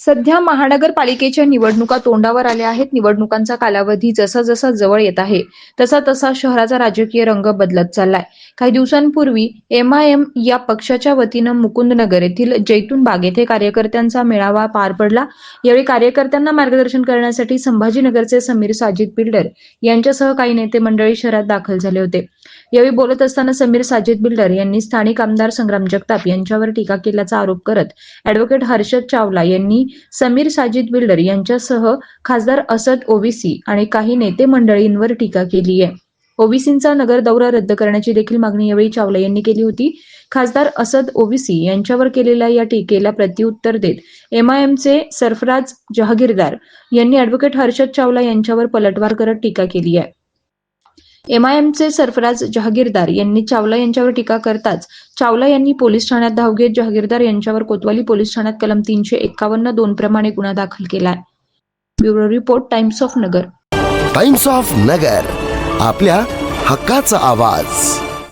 सध्या महानगरपालिकेच्या निवडणुका तोंडावर आल्या आहेत. निवडणुकांचा कालावधी जसा जसा जवळ येत आहे तसा तसा शहराचा राजकीय रंग बदलत चाललाय. काही दिवसांपूर्वी एम आय एम या पक्षाच्या वतीनं मुकुंदनगर येथील जैतून बाग येथे कार्यकर्त्यांचा मेळावा पार पडला. यावेळी कार्यकर्त्यांना मार्गदर्शन करण्यासाठी संभाजीनगरचे समीर साजिद बिल्डर यांच्यासह काही नेते मंडळी शहरात दाखल झाले होते. यावेळी बोलत असताना समीर साजिद बिल्डर यांनी स्थानिक आमदार संग्राम जगताप यांच्यावर टीका केल्याचा आरोप करत अॅडव्होकेट हर्षद चावला यांनी समीर साजिद बिल्डर यांच्यासह खासदार असद ओवीसी आणि काही नेते मंडळींवर टीका केली आहे. ओबीसींचा नगर दौरा रद्द करण्याची देखील मागणी यावेळी चावला यांनी केली होती. खासदार असद ओवीसी यांच्यावर केलेल्या या टीकेला प्रत्युत्तर देत एमआयएमचे सरफराज जहागीरदार यांनी ऍडव्होकेट हर्षद चावला यांच्यावर पलटवार करत टीका केली आहे. एमआयएमचे सरफराज जहागीरदार यांनी चावला यांच्यावर टीका करताच चावला यांनी पोलीस ठाण्यात धाव घेत जहागीरदार यांच्यावर कोतवाली पोलीस ठाण्यात कलम तीनशे एक्कावन्न दोन प्रमाणे गुन्हा दाखल केलाय. Bureau report Times of Nagar. Times of Nagar आपल्या हक्काचा आवाज.